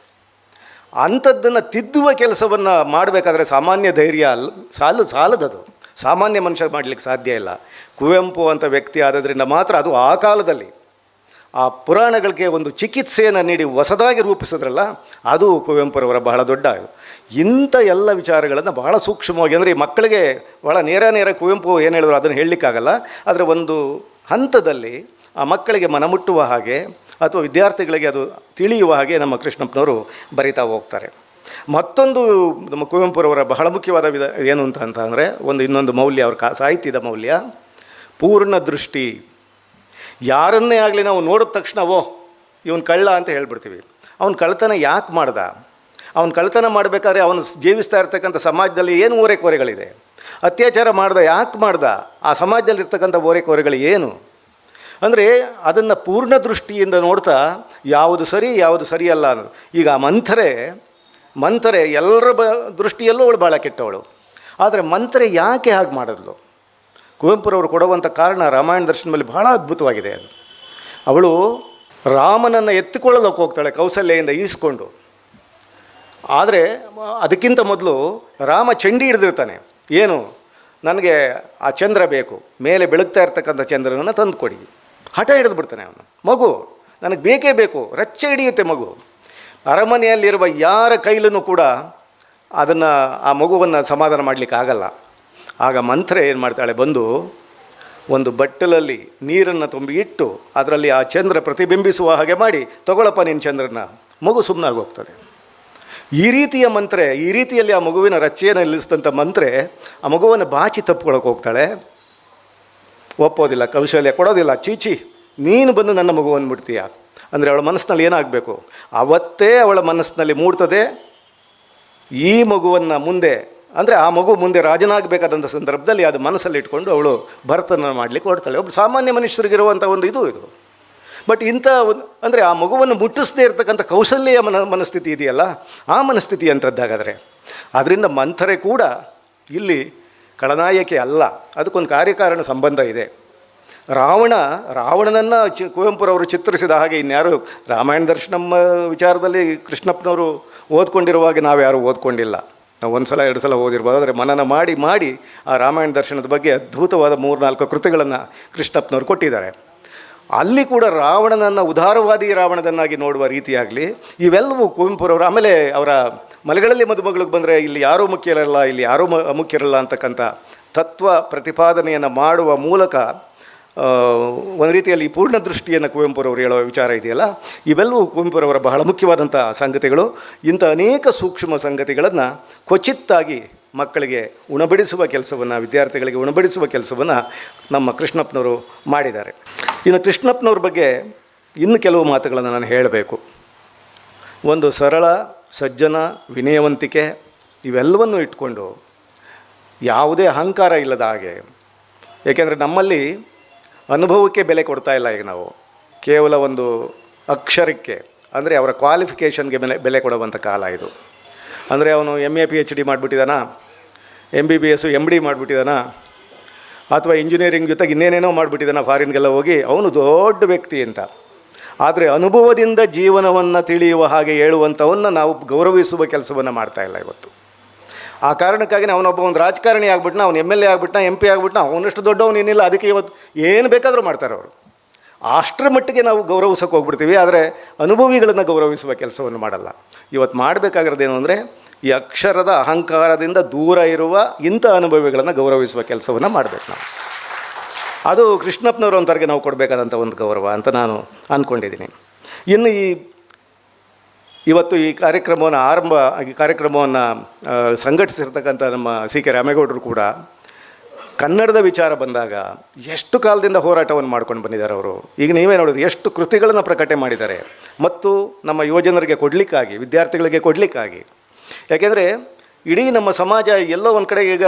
ಅಂಥದ್ದನ್ನು ತಿದ್ದುವ ಕೆಲಸವನ್ನು ಮಾಡಬೇಕಾದ್ರೆ ಸಾಮಾನ್ಯ ಧೈರ್ಯ ಅಲ್ಲ ಸಾಲ, ಸಾಲದದು. ಸಾಮಾನ್ಯ ಮನುಷ್ಯ ಮಾಡಲಿಕ್ಕೆ ಸಾಧ್ಯ ಇಲ್ಲ. ಕುವೆಂಪು ಅಂತ ವ್ಯಕ್ತಿ ಆದದ್ರಿಂದ ಮಾತ್ರ ಅದು ಆ ಕಾಲದಲ್ಲಿ. ಆ ಪುರಾಣಗಳಿಗೆ ಒಂದು ಚಿಕಿತ್ಸೆಯನ್ನು ನೀಡಿ ಹೊಸದಾಗಿ ರೂಪಿಸಿದ್ರಲ್ಲ, ಅದು ಕುವೆಂಪುರವರ ಬಹಳ ದೊಡ್ಡ ಇಂಥ ಎಲ್ಲ ವಿಚಾರಗಳನ್ನು ಬಹಳ ಸೂಕ್ಷ್ಮವಾಗಿ, ಅಂದರೆ ಈ ಮಕ್ಕಳಿಗೆ ಭಾಳ ನೇರ ನೇರ ಕುವೆಂಪು ಏನು ಹೇಳಿದ್ರು ಅದನ್ನು ಹೇಳಲಿಕ್ಕಾಗಲ್ಲ, ಆದರೆ ಒಂದು ಹಂತದಲ್ಲಿ ಆ ಮಕ್ಕಳಿಗೆ ಮನಮುಟ್ಟುವ ಹಾಗೆ ಅಥವಾ ವಿದ್ಯಾರ್ಥಿಗಳಿಗೆ ಅದು ತಿಳಿಯುವ ಹಾಗೆ ನಮ್ಮ ಕೃಷ್ಣಪ್ಪನವರು ಬರಿತಾ ಹೋಗ್ತಾರೆ. ಮತ್ತೊಂದು ನಮ್ಮ ಕುವೆಂಪುರವರ ಬಹಳ ಮುಖ್ಯವಾದ ವಿಧ ಏನು ಅಂತ ಅಂತ ಅಂದರೆ ಒಂದು ಇನ್ನೊಂದು ಮೌಲ್ಯ, ಅವ್ರ ಕಾ ಸಾಹಿತ್ಯದ ಮೌಲ್ಯ ಪೂರ್ಣ ದೃಷ್ಟಿ ಯಾರನ್ನೇ ಆಗಲಿ ನಾವು ನೋಡಿದ ತಕ್ಷಣ ಓ ಇವನು ಕಳ್ಳ ಅಂತ ಹೇಳ್ಬಿಡ್ತೀವಿ. ಅವನು ಕಳ್ಳತನ ಯಾಕೆ ಮಾಡ್ದ? ಅವನು ಕಳ್ಳತನ ಮಾಡಬೇಕಾದ್ರೆ ಅವನು ಜೀವಿಸ್ತಾ ಇರ್ತಕ್ಕಂಥ ಸಮಾಜದಲ್ಲಿ ಏನು ಓರೆಕೋರೆಗಳಿದೆ ಅತ್ಯಾಚಾರ ಮಾಡ್ದ ಯಾಕೆ ಮಾಡ್ದ? ಆ ಸಮಾಜದಲ್ಲಿ ಇರ್ತಕ್ಕಂಥ ಓರೆಕೋರೆಗಳು ಏನು? ಅಂದರೆ ಅದನ್ನು ಪೂರ್ಣ ದೃಷ್ಟಿಯಿಂದ ನೋಡ್ತಾ, ಯಾವುದು ಸರಿ, ಯಾವುದು ಸರಿಯಲ್ಲ ಅನ್ನೋದು. ಈಗ ಆ ಮಂಥರೆ ಮಂಥರೆ ಎಲ್ಲರ ಬ ದೃಷ್ಟಿಯಲ್ಲೂ ಅವಳು ಭಾಳ ಕೆಟ್ಟವಳು. ಆದರೆ ಮಂಥರೆ ಯಾಕೆ ಹಾಗೆ ಮಾಡಿದ್ಲು? ಕುವೆಂಪುರವರು ಕೊಡುವಂಥ ಕಾರಣ ರಾಮಾಯಣ ದರ್ಶನದಲ್ಲಿ ಬಹಳ ಅದ್ಭುತವಾಗಿದೆ ಅದು. ಅವಳು ರಾಮನನ್ನು ಎತ್ತಿಕೊಳ್ಳೋದಕ್ಕೆ ಹೋಗ್ತಾಳೆ ಕೌಸಲ್ಯದಿಂದ ಈಸ್ಕೊಂಡು. ಆದರೆ ಅದಕ್ಕಿಂತ ಮೊದಲು ರಾಮ ಚಂಡಿ ಹಿಡಿದಿರ್ತಾನೆ. ಏನು? ನನಗೆ ಆ ಚಂದ್ರ ಬೇಕು. ಮೇಲೆ ಬೆಳಗ್ತಾ ಇರ್ತಕ್ಕಂಥ ಚಂದ್ರನನ್ನು ತಂದು ಕೊಡಿ ಹಠ ಹಿಡಿದು ಬಿಡ್ತಾನೆ ಅವನು. ಮಗು, ನನಗೆ ಬೇಕೇ ಬೇಕು. ರಚ್ಚೆ ಹಿಡಿಯುತ್ತೆ ಮಗು. ಅರಮನೆಯಲ್ಲಿರುವ ಯಾರ ಕೈಲೂ ಕೂಡ ಅದನ್ನು ಆ ಮಗುವನ್ನು ಸಮಾಧಾನ ಮಾಡಲಿಕ್ಕೆ ಆಗಲ್ಲ ಆಗ ಮಂತ್ರ ಏನು ಮಾಡ್ತಾಳೆ? ಬಂದು ಒಂದು ಬಟ್ಟಲಲ್ಲಿ ನೀರನ್ನು ತುಂಬಿ ಇಟ್ಟು ಅದರಲ್ಲಿ ಆ ಚಂದ್ರ ಪ್ರತಿಬಿಂಬಿಸುವ ಹಾಗೆ ಮಾಡಿ, ತಗೊಳಪ್ಪ ನಿನ್ನ ಚಂದ್ರನ ಮಗು ಸುಮ್ಮನಾಗಿ ಹೋಗ್ತದೆ. ಈ ರೀತಿಯ ಮಂತ್ರೆ, ಈ ರೀತಿಯಲ್ಲಿ ಆ ಮಗುವಿನ ರಚೆಯನ್ನು ನಿಲ್ಲಿಸಿದಂಥ ಮಂತ್ರೆ, ಆ ಮಗುವನ್ನು ಬಾಚಿ ತಪ್ಪಿಕೊಳ್ಳೋಕೆ ಹೋಗ್ತಾಳೆ. ಒಪ್ಪೋದಿಲ್ಲ, ಕೌಶಲ್ಯ ಕೊಡೋದಿಲ್ಲ ಚೀಚಿ ನೀನು ಬಂದು ನನ್ನ ಮಗುವನ್ನು ಬಿಡ್ತೀಯ ಅಂದರೆ ಅವಳ ಮನಸ್ಸಿನಲ್ಲಿ ಏನಾಗಬೇಕು? ಅವತ್ತೇ ಅವಳ ಮನಸ್ಸಿನಲ್ಲಿ ಮೂಡ್ತದೆ. ಈ ಮಗುವನ್ನು ಮುಂದೆ ಅಂದರೆ ಆ ಮಗು ಮುಂದೆ ರಾಜನಾಗಬೇಕಾದಂಥ ಸಂದರ್ಭದಲ್ಲಿ ಅದು ಮನಸ್ಸಲ್ಲಿ ಇಟ್ಕೊಂಡು ಅವಳು ಭರತನ ಮಾಡಲಿಕ್ಕೆ ಹೊಡ್ತಾಳೆ ಒಬ್ಬ ಸಾಮಾನ್ಯ ಮನುಷ್ಯರಿಗಿರುವಂಥ ಒಂದು ಇದು ಇದು. ಬಟ್ ಇಂಥ ಒಂದು, ಅಂದರೆ ಆ ಮಗುವನ್ನು ಮುಟ್ಟಿಸದೇ ಇರತಕ್ಕಂಥ ಕೌಶಲ್ಯ ಮನ, ಮನಸ್ಥಿತಿ ಇದೆಯಲ್ಲ, ಆ ಮನಸ್ಥಿತಿ ಅಂಥದ್ದಾಗಾದರೆ ಅದರಿಂದ ಮಂಥರೆ ಕೂಡ ಇಲ್ಲಿ ಖಳನಾಯಕಿ ಅಲ್ಲ. ಅದಕ್ಕೊಂದು ಕಾರ್ಯಕಾರಣ ಸಂಬಂಧ ಇದೆ. ರಾವಣ, ರಾವಣನನ್ನು ಚಿ, ಕುವೆಂಪುರವರು ಚಿತ್ರಿಸಿದ ಹಾಗೆ ಇನ್ಯಾರು ರಾಮಾಯಣ ದರ್ಶನಂ, ವಿಚಾರದಲ್ಲಿ ಕೃಷ್ಣಪ್ಪನವರು ಓದ್ಕೊಂಡಿರುವಾಗ ನಾವು ಯಾರೂ ಓದ್ಕೊಂಡಿಲ್ಲ. ನಾವು ಒಂದು ಸಲ, ಎರಡು ಸಲ ಓದಿರ್ಬೋದು. ಆದರೆ ಮನನ ಮಾಡಿ ಮಾಡಿ ಆ ರಾಮಾಯಣ ದರ್ಶನದ ಬಗ್ಗೆ ಅದ್ಭುತವಾದ ಮೂರ್ನಾಲ್ಕು ಕೃತಿಗಳನ್ನು ಕೃಷ್ಣಪ್ಪನವರು ಕೊಟ್ಟಿದ್ದಾರೆ. ಅಲ್ಲಿ ಕೂಡ ರಾವಣನನ್ನು, ಉದಾರವಾದಿ ರಾವಣದನ್ನಾಗಿ ನೋಡುವ ರೀತಿಯಾಗಲಿ ಇವೆಲ್ಲವೂ ಕುವೆಂಪುರವರು, ಆಮೇಲೆ ಅವರ ಮಲೆಗಳಲ್ಲಿ ಮದುಮಗಳಿಗೆ ಬಂದರೆ ಇಲ್ಲಿ ಯಾರೂ ಮುಖ್ಯರಲ್ಲ, ಇಲ್ಲಿ ಯಾರೂ ಮುಖ್ಯರಲ್ಲ ಅಂತಕ್ಕಂಥ ತತ್ವ ಪ್ರತಿಪಾದನೆಯನ್ನು ಮಾಡುವ ಮೂಲಕ ಒಂದು ರೀತಿಯಲ್ಲಿ ಪೂರ್ಣ ದೃಷ್ಟಿಯನ್ನು ಕುವೆಂಪುರವರು ಹೇಳುವ ವಿಚಾರ ಇದೆಯಲ್ಲ? ಇವೆಲ್ಲವೂ ಕುವೆಂಪುರವರ ಬಹಳ ಮುಖ್ಯವಾದಂಥ ಸಂಗತಿಗಳು. ಇಂಥ ಅನೇಕ ಸೂಕ್ಷ್ಮ ಸಂಗತಿಗಳನ್ನು ಕ್ವಚಿತ್ತಾಗಿ ಮಕ್ಕಳಿಗೆ ಉಣಬಡಿಸುವ ಕೆಲಸವನ್ನು, ವಿದ್ಯಾರ್ಥಿಗಳಿಗೆ ಉಣಬಡಿಸುವ ಕೆಲಸವನ್ನು ನಮ್ಮ ಕೃಷ್ಣಪ್ಪನವರು ಮಾಡಿದ್ದಾರೆ. ಇನ್ನು ಕೃಷ್ಣಪ್ಪನವ್ರ ಬಗ್ಗೆ ಇನ್ನು ಕೆಲವು ಮಾತುಗಳನ್ನು ನಾನು ಹೇಳಬೇಕು. ಒಂದು ಸರಳ, ಸಜ್ಜನ, ವಿನಯವಂತಿಕೆ ಇವೆಲ್ಲವನ್ನು ಇಟ್ಕೊಂಡು ಯಾವುದೇ ಅಹಂಕಾರ ಇಲ್ಲದ ಹಾಗೆ, ಏಕೆಂದರೆ ನಮ್ಮಲ್ಲಿ ಅನುಭವಕ್ಕೆ ಬೆಲೆ ಕೊಡ್ತಾ ಇಲ್ಲ ಈಗ ನಾವು. ಕೇವಲ ಒಂದು ಅಕ್ಷರಕ್ಕೆ, ಅಂದರೆ ಅವರ ಕ್ವಾಲಿಫಿಕೇಷನ್ಗೆ ಬೆಲೆ ಬೆಲೆ ಕೊಡುವಂಥ ಕಾಲ ಇದು. ಅಂದರೆ ಅವನು M A P H D ಮಾಡಿಬಿಟ್ಟಿದಾನ? M B B S M D ಮಾಡಿಬಿಟ್ಟಿದಾನ? ಅಥವಾ ಇಂಜಿನಿಯರಿಂಗ್ ಜೊತೆಗೆ ಇನ್ನೇನೇನೋ ಮಾಡಿಬಿಟ್ಟಿದ್ದಾನ ಫಾರಿನ್ಗೆಲ್ಲ ಹೋಗಿ? ಅವನು ದೊಡ್ಡ ವ್ಯಕ್ತಿ ಅಂತ. ಆದರೆ ಅನುಭವದಿಂದ ಜೀವನವನ್ನು ತಿಳಿಯುವ ಹಾಗೆ ಹೇಳುವಂಥವನ್ನು ನಾವು ಗೌರವಿಸುವ ಕೆಲಸವನ್ನು ಮಾಡ್ತಾ ಇಲ್ಲ ಇವತ್ತು. ಆ ಕಾರಣಕ್ಕಾಗಿ ಅವನೊಬ್ಬ ಒಂದು ರಾಜಕಾರಣಿ ಆಗ್ಬಿಟ್ನ, ಅವ್ನು ಎಂ ಎಲ್ ಎ ಆಗ್ಬಿಟ್ನ ಎಂ ಪಿ ಆಗ್ಬಿಟ್ನ, ಅವನಷ್ಟು ದೊಡ್ಡವನು ಏನಿಲ್ಲ, ಅದಕ್ಕೆ ಇವತ್ತು ಏನು ಬೇಕಾದರೂ ಮಾಡ್ತಾರೆ ಅವರು. ಅಷ್ಟರ ಮಟ್ಟಿಗೆ ನಾವು ಗೌರವಿಸೋಕೆ ಹೋಗ್ಬಿಡ್ತೀವಿ, ಆದರೆ ಅನುಭವಿಗಳನ್ನು ಗೌರವಿಸುವ ಕೆಲಸವನ್ನು ಮಾಡಲ್ಲ. ಇವತ್ತು ಮಾಡಬೇಕಾಗಿರೋದೇನು ಅಂದರೆ, ಈ ಅಕ್ಷರದ ಅಹಂಕಾರದಿಂದ ದೂರ ಇರುವ ಇಂಥ ಅನುಭವಿಗಳನ್ನು ಗೌರವಿಸುವ ಕೆಲಸವನ್ನು ಮಾಡಬೇಕು ನಾವು. ಅದು ಕೃಷ್ಣಪ್ಪನವರು ಅಂತವ್ರಿಗೆ ನಾವು ಕೊಡಬೇಕಾದಂಥ ಒಂದು ಗೌರವ ಅಂತ ನಾನು ಅಂದ್ಕೊಂಡಿದ್ದೀನಿ ಇನ್ನು ಈ ಇವತ್ತು ಈ ಕಾರ್ಯಕ್ರಮವನ್ನು ಆರಂಭ, ಈ ಕಾರ್ಯಕ್ರಮವನ್ನು ಸಂಘಟಿಸಿರ್ತಕ್ಕಂಥ ನಮ್ಮ ಸಿ ಕೆ ರಾಮೇಗೌಡರು ಕೂಡ ಕನ್ನಡದ ವಿಚಾರ ಬಂದಾಗ ಎಷ್ಟು ಕಾಲದಿಂದ ಹೋರಾಟವನ್ನು ಮಾಡ್ಕೊಂಡು ಬಂದಿದ್ದಾರೆ ಅವರು? ಈಗ ನೀವೇ ನೋಡಿದ್ರೆ, ಎಷ್ಟು ಕೃತಿಗಳನ್ನು ಪ್ರಕಟಣೆ ಮಾಡಿದ್ದಾರೆ. ಮತ್ತು ನಮ್ಮ ಯುವಜನರಿಗೆ ಕೊಡಲಿಕ್ಕಾಗಿ, ವಿದ್ಯಾರ್ಥಿಗಳಿಗೆ ಕೊಡಲಿಕ್ಕಾಗಿ. ಯಾಕೆಂದರೆ ಇಡೀ ನಮ್ಮ ಸಮಾಜ ಎಲ್ಲೋ ಒಂದು ಕಡೆ ಈಗ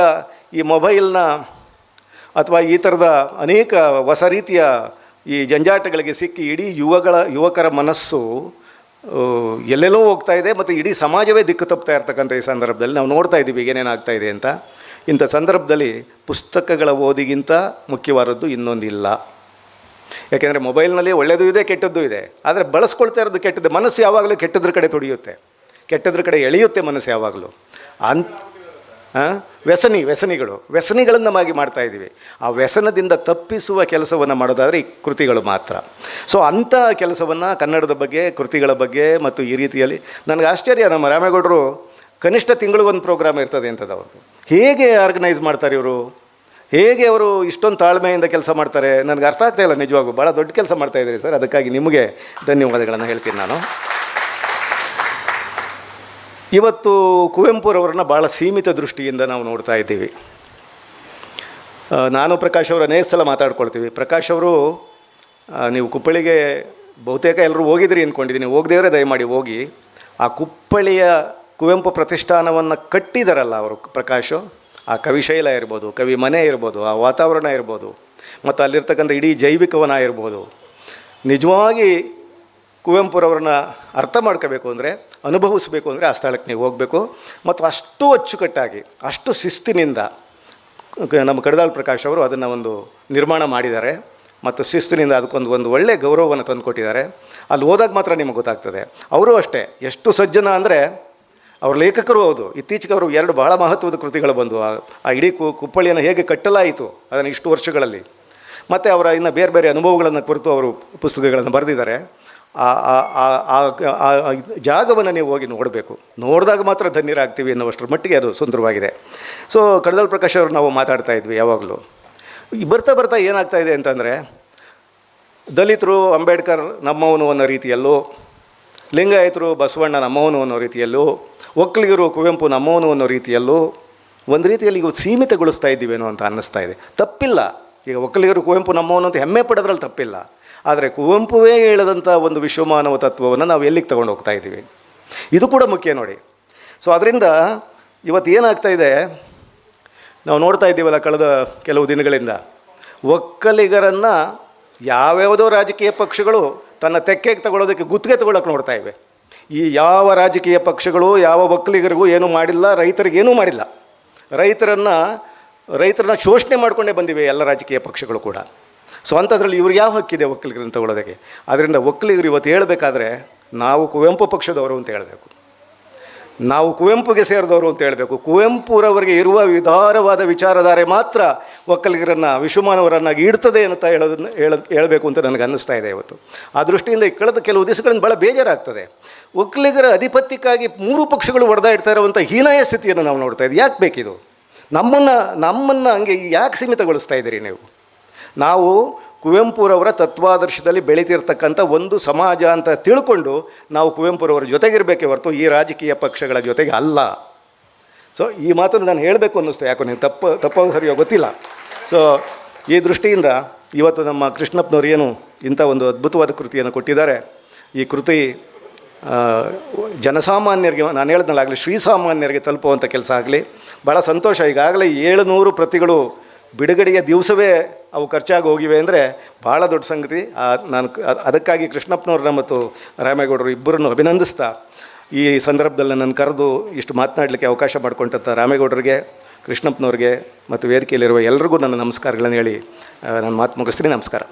ಈ ಮೊಬೈಲ್ನ ಅಥವಾ ಈ ಥರದ ಅನೇಕ ಹೊಸ ರೀತಿಯ ಈ ಜಂಜಾಟಗಳಿಗೆ ಸಿಕ್ಕಿ ಇಡೀ ಯುವಗಳ, ಯುವಕರ ಮನಸ್ಸು ಎಲ್ಲೆಲ್ಲೋ ಹೋಗ್ತಾ ಇದೆ, ಮತ್ತು ಇಡೀ ಸಮಾಜವೇ ದಿಕ್ಕು ತಪ್ತಾ ಇರ್ತಕ್ಕಂಥ ಈ ಸಂದರ್ಭದಲ್ಲಿ ನಾವು ನೋಡ್ತಾ ಇದ್ದೀವಿ ಏನೇನಾಗ್ತಾ ಇದೆ ಅಂತ. ಇಂಥ ಸಂದರ್ಭದಲ್ಲಿ ಪುಸ್ತಕಗಳ ಓದಿಗಿಂತ ಮುಖ್ಯವಾದದ್ದು ಇನ್ನೊಂದಿಲ್ಲ. ಯಾಕೆಂದರೆ ಮೊಬೈಲ್ನಲ್ಲಿ ಒಳ್ಳೆಯದು ಇದೆ, ಕೆಟ್ಟದ್ದು ಇದೆ. ಆದರೆ ಬಳಸ್ಕೊಳ್ತಾ ಇರೋದು ಕೆಟ್ಟದ್ದು. ಮನಸ್ಸು ಯಾವಾಗಲೂ ಕೆಟ್ಟದ್ರ ಕಡೆ ತೊಡೆಯುತ್ತೆ ಕೆಟ್ಟದ್ರ ಕಡೆ ಎಳೆಯುತ್ತೆ ಮನಸ್ಸು ಯಾವಾಗಲೂ. ಅಂತ? ವ್ಯಸನಿ, ವ್ಯಸನಿಗಳು. ವ್ಯಸನಿಗಳನ್ನು ನಮಗೆ ಮಾಡ್ತಾ ಇದ್ದೀವಿ. ಆ ವ್ಯಸನದಿಂದ ತಪ್ಪಿಸುವ ಕೆಲಸವನ್ನು ಮಾಡೋದಾದರೆ ಈ ಕೃತಿಗಳು ಮಾತ್ರ. ಸೊ ಅಂಥ ಕೆಲಸವನ್ನು ಕನ್ನಡದ ಬಗ್ಗೆ, ಕೃತಿಗಳ ಬಗ್ಗೆ ಮತ್ತು ಈ ರೀತಿಯಲ್ಲಿ ನನಗೆ ಆಶ್ಚರ್ಯ. ನಮ್ಮ ರಾಮೇಗೌಡರು ಕನಿಷ್ಠ ತಿಂಗಳಿಗೊಂದು ಪ್ರೋಗ್ರಾಮ್ ಇರ್ತದೆ ಅಂಥದ್ದು ಅವ್ರದ್ದು ಹೇಗೆ ಆರ್ಗನೈಸ್ ಮಾಡ್ತಾರೆ ಇವರು? ಹೇಗೆ ಅವರು ಇಷ್ಟೊಂದು ತಾಳ್ಮೆಯಿಂದ ಕೆಲಸ ಮಾಡ್ತಾರೆ? ನನಗೆ ಅರ್ಥ ಇಲ್ಲ ನಿಜವಾಗೂ ಭಾಳ ದೊಡ್ಡ ಕೆಲಸ ಮಾಡ್ತಾ ಇದ್ದೀರಿ ಸರ್. ಅದಕ್ಕಾಗಿ ನಿಮಗೆ ಧನ್ಯವಾದಗಳನ್ನು ಹೇಳ್ತೀನಿ ನಾನು. ಇವತ್ತು ಕುವೆಂಪುರವ್ರನ್ನ ಭಾಳ ಸೀಮಿತ ದೃಷ್ಟಿಯಿಂದ ನಾವು ನೋಡ್ತಾ ಇದ್ದೀವಿ. ನಾನು ಪ್ರಕಾಶ್ ಅವರ ಅನೇಕ ಸಲ ಮಾತಾಡ್ಕೊಳ್ತೀವಿ. ಪ್ರಕಾಶ್ ಅವರು ನೀವು ಕುಪ್ಪಳಿಗೆ ಬಹುತೇಕ ಎಲ್ಲರೂ ಹೋಗಿದ್ರಿ ಅಂದ್ಕೊಂಡಿದ್ದೀನಿ ಹೋಗದೇವ್ರೆ ದಯಮಾಡಿ ಹೋಗಿ. ಆ ಕುಪ್ಪಳಿಯ ಕುವೆಂಪು ಪ್ರತಿಷ್ಠಾನವನ್ನು ಕಟ್ಟಿದಾರಲ್ಲ ಅವರು ಪ್ರಕಾಶು. ಆ ಕವಿಶೈಲ ಇರ್ಬೋದು, ಕವಿ ಮನೆ ಇರ್ಬೋದು, ಆ ವಾತಾವರಣ ಇರ್ಬೋದು, ಮತ್ತು ಅಲ್ಲಿರ್ತಕ್ಕಂಥ ಇಡೀ ಜೈವಿಕವನ ಇರ್ಬೋದು. ನಿಜವಾಗಿ ಕುವೆಂಪುರವ್ರನ್ನ ಅರ್ಥ ಮಾಡ್ಕೋಬೇಕು ಅಂದರೆ ಅನುಭವಿಸಬೇಕು ಅಂದರೆ ಆ ಸ್ಥಳಕ್ಕೆ ನೀವು ಹೋಗಬೇಕು. ಮತ್ತು ಅಷ್ಟು ಅಚ್ಚುಕಟ್ಟಾಗಿ, ಅಷ್ಟು ಶಿಸ್ತಿನಿಂದ ನಮ್ಮ ಕಡದಾಳ್ ಪ್ರಕಾಶ್ ಅವರು ಅದನ್ನು ಒಂದು ನಿರ್ಮಾಣ ಮಾಡಿದ್ದಾರೆ. ಮತ್ತು ಶಿಸ್ತಿನಿಂದ ಅದಕ್ಕೊಂದು, ಒಂದು ಒಳ್ಳೆಯ ಗೌರವವನ್ನು ತಂದುಕೊಟ್ಟಿದ್ದಾರೆ. ಅಲ್ಲಿ ಓದಾಗ ಮಾತ್ರ ನಿಮಗೆ ಗೊತ್ತಾಗ್ತದೆ. ಅವರು ಅಷ್ಟೇ, ಎಷ್ಟು ಸಜ್ಜನ ಅಂದರೆ ಅವ್ರ ಲೇಖಕರು ಹೌದು. ಇತ್ತೀಚೆಗೆ ಅವರು ಎರಡು ಬಹಳ ಮಹತ್ವದ ಕೃತಿಗಳು ಬಂದು, ಆ ಇಡೀ ಕು ಕುಪ್ಪಳಿಯನ್ನು ಹೇಗೆ ಕಟ್ಟಲಾಯಿತು ಅದನ್ನು ಇಷ್ಟು ವರ್ಷಗಳಲ್ಲಿ. ಮತ್ತು ಅವರ ಇನ್ನು ಬೇರೆ ಬೇರೆ ಅನುಭವಗಳನ್ನು ಕುರಿತು ಅವರು ಪುಸ್ತಕಗಳನ್ನು ಬರೆದಿದ್ದಾರೆ. ಆ ಜಾಗವನ್ನು ನೀವು ಹೋಗಿ ನೋಡಬೇಕು. ನೋಡಿದಾಗ ಮಾತ್ರ ಧನ್ಯರಾಗ್ತೀವಿ ಅನ್ನೋಷ್ಟರ ಮಟ್ಟಿಗೆ ಅದು ಸುಂದರವಾಗಿದೆ. ಸೊ ಕಡದಲ್ ಪ್ರಕಾಶ್ ಅವರು ನಾವು ಮಾತಾಡ್ತಾ ಇದ್ವಿ ಯಾವಾಗಲೂ. ಬರ್ತಾ ಬರ್ತಾ ಏನಾಗ್ತಾ ಇದೆ ಅಂತಂದರೆ, ದಲಿತರು, ಅಂಬೇಡ್ಕರ್ ನಮ್ಮವನು ಅನ್ನೋ ರೀತಿಯಲ್ಲೂ, ಲಿಂಗಾಯತರು, ಬಸವಣ್ಣ ನಮ್ಮವನು ಅನ್ನೋ ರೀತಿಯಲ್ಲೂ, ಒಕ್ಕಲಿಗರು, ಕುವೆಂಪು ನಮ್ಮವನು ಅನ್ನೋ ರೀತಿಯಲ್ಲೂ ಒಂದು ರೀತಿಯಲ್ಲಿ ಈಗ ಸೀಮಿತಗೊಳಿಸ್ತಾ ಇದ್ದೀವೇನೋ ಅಂತ ಅನ್ನಿಸ್ತಾ ಇದೆ. ತಪ್ಪಿಲ್ಲ. ಈಗ ಒಕ್ಕಲಿಗರು, ಕುವೆಂಪು ನಮ್ಮವನು ಅಂತ ಹೆಮ್ಮೆ ಪಡೋದ್ರಲ್ಲಿ ತಪ್ಪಿಲ್ಲ. ಆದರೆ ಕುವೆಂಪುವೇ ಹೇಳದಂಥ ಒಂದು ವಿಶ್ವಮಾನವ ತತ್ವವನ್ನು ನಾವು ಎಲ್ಲಿಗೆ ತಗೊಂಡು ಹೋಗ್ತಾ ಇದ್ದೀವಿ? ಇದು ಕೂಡ ಮುಖ್ಯ ನೋಡಿ. ಸೊ ಅದರಿಂದ ಇವತ್ತು ಏನಾಗ್ತಾ ಇದೆ? ನಾವು ನೋಡ್ತಾ ಇದ್ದೀವಲ್ಲ ಕಳೆದ ಕೆಲವು ದಿನಗಳಿಂದ. ಒಕ್ಕಲಿಗರನ್ನು ಯಾವ್ಯಾವುದೋ ರಾಜಕೀಯ ಪಕ್ಷಗಳು ತನ್ನ ತೆಕ್ಕೆಗೆ ತಗೊಳ್ಳೋದಕ್ಕೆ ಗುತ್ತಿಗೆ ತಗೊಳ್ಳೋಕೆ ನೋಡ್ತಾ ಇವೆ. ಈ ಯಾವ ರಾಜಕೀಯ ಪಕ್ಷಗಳು, ಯಾವ ಒಕ್ಕಲಿಗರಿಗೂ ಏನೂ ಮಾಡಿಲ್ಲ ರೈತರಿಗೇನೂ ಮಾಡಿಲ್ಲ. ರೈತರನ್ನು, ರೈತರನ್ನ ಶೋಷಣೆ ಮಾಡಿಕೊಂಡೇ ಬಂದಿವೆ ಎಲ್ಲ ರಾಜಕೀಯ ಪಕ್ಷಗಳು ಕೂಡ. ಸೊ ಅಂಥದ್ರಲ್ಲಿ ಇವ್ರಿಗೆ ಯಾವ ಹಕ್ಕಿದೆ ಒಕ್ಕಲಿಗರನ್ನು ತಗೊಳ್ಳೋದಕ್ಕೆ ಅದರಿಂದ ಒಕ್ಕಲಿಗರು ಇವತ್ತು ಹೇಳಬೇಕಾದ್ರೆ, ನಾವು ಕುವೆಂಪು ಪಕ್ಷದವರು ಅಂತ ಹೇಳಬೇಕು. ನಾವು ಕುವೆಂಪುಗೆ ಸೇರಿದವರು ಅಂತ ಹೇಳಬೇಕು. ಕುವೆಂಪುರವರಿಗೆ ಇರುವ ವಿಧಾರವಾದ ವಿಚಾರಧಾರೆ ಮಾತ್ರ ಒಕ್ಕಲಿಗರನ್ನು ವಿಶ್ವಮಾನವರನ್ನಾಗಿ ಇಡ್ತದೆ ಅಂತ ಹೇಳೋದನ್ನು ಹೇಳ, ಹೇಳಬೇಕು ಅಂತ ನನಗೆ ಅನ್ನಿಸ್ತಾ ಇದೆ ಇವತ್ತು. ಆ ದೃಷ್ಟಿಯಿಂದ ಕಳೆದ ಕೆಲವು ದಿವಸಗಳಿಂದ ಭಾಳ ಬೇಜಾರಾಗ್ತದೆ. ಒಕ್ಕಲಿಗರ ಅಧಿಪತ್ಯಕ್ಕಾಗಿ ಮೂರು ಪಕ್ಷಗಳು ಹೊಡೆದಾ ಇಡ್ತಾ ಇರುವಂಥ ಹೀನಾಯ ಸ್ಥಿತಿಯನ್ನು ನಾವು ನೋಡ್ತಾ ಇದ್ದೀವಿ. ಯಾಕೆ ಬೇಕಿದು? ನಮ್ಮನ್ನು ನಮ್ಮನ್ನು ಹಂಗೆ ಯಾಕೆ ಸೀಮಿತಗೊಳಿಸ್ತಾ ಇದ್ದೀರಿ ನೀವು? ನಾವು ಕುವೆಂಪುರವರ ತತ್ವಾದರ್ಶದಲ್ಲಿ ಬೆಳೀತಿರ್ತಕ್ಕಂಥ ಒಂದು ಸಮಾಜ ಅಂತ ತಿಳ್ಕೊಂಡು ನಾವು ಕುವೆಂಪುರವರ ಜೊತೆಗಿರಬೇಕೇ ಹೊರತು ಈ ರಾಜಕೀಯ ಪಕ್ಷಗಳ ಜೊತೆಗೆ ಅಲ್ಲ. ಸೊ ಈ ಮಾತನ್ನು ನಾನು ಹೇಳಬೇಕು ಅನ್ನಿಸ್ತು. ಯಾಕೋ ನೀವು ತಪ್ಪು ತಪ್ಪಾಗ ಸರಿಯೋ ಗೊತ್ತಿಲ್ಲ. ಸೊ ಈ ದೃಷ್ಟಿಯಿಂದ ಇವತ್ತು ನಮ್ಮ ಕೃಷ್ಣಪ್ಪನವ್ರು ಏನು ಇಂಥ ಒಂದು ಅದ್ಭುತವಾದ ಕೃತಿಯನ್ನು ಕೊಟ್ಟಿದ್ದಾರೆ. ಈ ಕೃತಿ ಜನಸಾಮಾನ್ಯರಿಗೆ, ನಾನು ಹೇಳ್ದಲ್ಲಾಗಲಿ ಶ್ರೀಸಾಮಾನ್ಯರಿಗೆ ತಲುಪುವಂಥ ಕೆಲಸ ಆಗಲಿ. ಭಾಳ ಸಂತೋಷ. ಈಗಾಗಲೇ ಏಳುನೂರು ಪ್ರತಿಗಳು ಬಿಡುಗಡೆಯ ದಿವಸವೇ ಅವು ಖರ್ಚಾಗಿ ಹೋಗಿವೆ ಅಂದರೆ ಭಾಳ ದೊಡ್ಡ ಸಂಗತಿ. ನಾನು ಅದಕ್ಕಾಗಿ ಕೃಷ್ಣಪ್ಪನವ್ರನ್ನ ಮತ್ತು ರಾಮೇಗೌಡರು ಇಬ್ಬರನ್ನು ಅಭಿನಂದಿಸ್ತಾ ಈ ಸಂದರ್ಭದಲ್ಲಿ ನನ್ನ ಕರೆದು ಇಷ್ಟು ಮಾತನಾಡಲಿಕ್ಕೆ ಅವಕಾಶ ಮಾಡಿಕೊಂಡಂಥ ರಾಮೇಗೌಡರಿಗೆ ಕೃಷ್ಣಪ್ಪನವ್ರಿಗೆ ಮತ್ತು ವೇದಿಕೆಯಲ್ಲಿರುವ ಎಲ್ರಿಗೂ ನನ್ನ ನಮಸ್ಕಾರಗಳನ್ನು ಹೇಳಿ ನನ್ನ ನಾನು ಮಾತು ಮುಗಿಸ್ತೀನಿ. ನಮಸ್ಕಾರ.